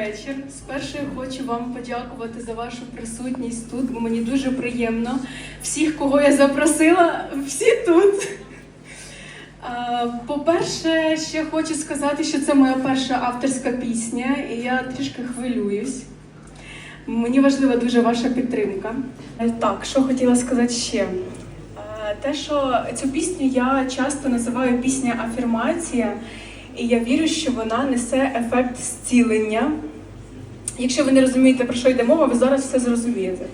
вечір. Спершу я хочу вам подякувати за вашу присутність тут, мені дуже приємно. Всіх, кого я запросила, всі тут. По-перше, ще хочу сказати, що це моя перша авторська пісня, і я трішки хвилююсь. Мені важлива дуже ваша підтримка. Е, Так, що хотіла сказати ще? Е, Те, що цю пісню я часто називаю пісня афірмація, і я вірю, що вона несе ефект зцілення. Якщо ви не розумієте, про що йде мова, ви зараз все зрозумієте.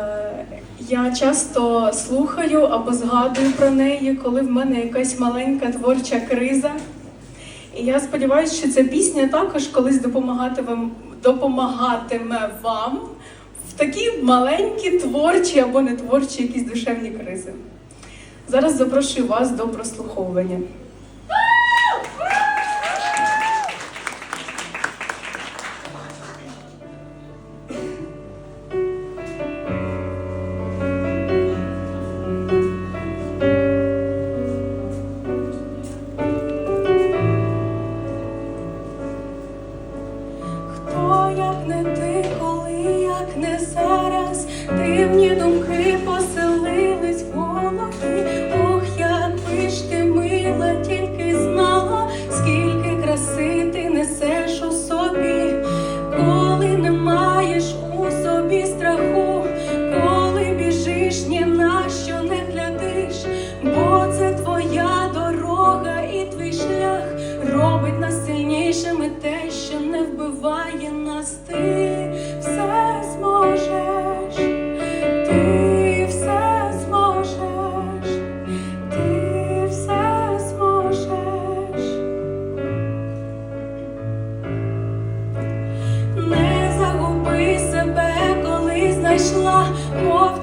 Е, Я часто слухаю або згадую про неї, коли в мене якась маленька творча криза. І я сподіваюся, що ця пісня також колись допомагатиме, вам в такі маленькі творчі або не творчі якісь душевні кризи. Зараз запрошую вас до прослуховування. робить нас сильнішими, те, що не вбиває нас, ти все зможеш, ти все зможеш, ти все не загуби себе, коли знайшла мов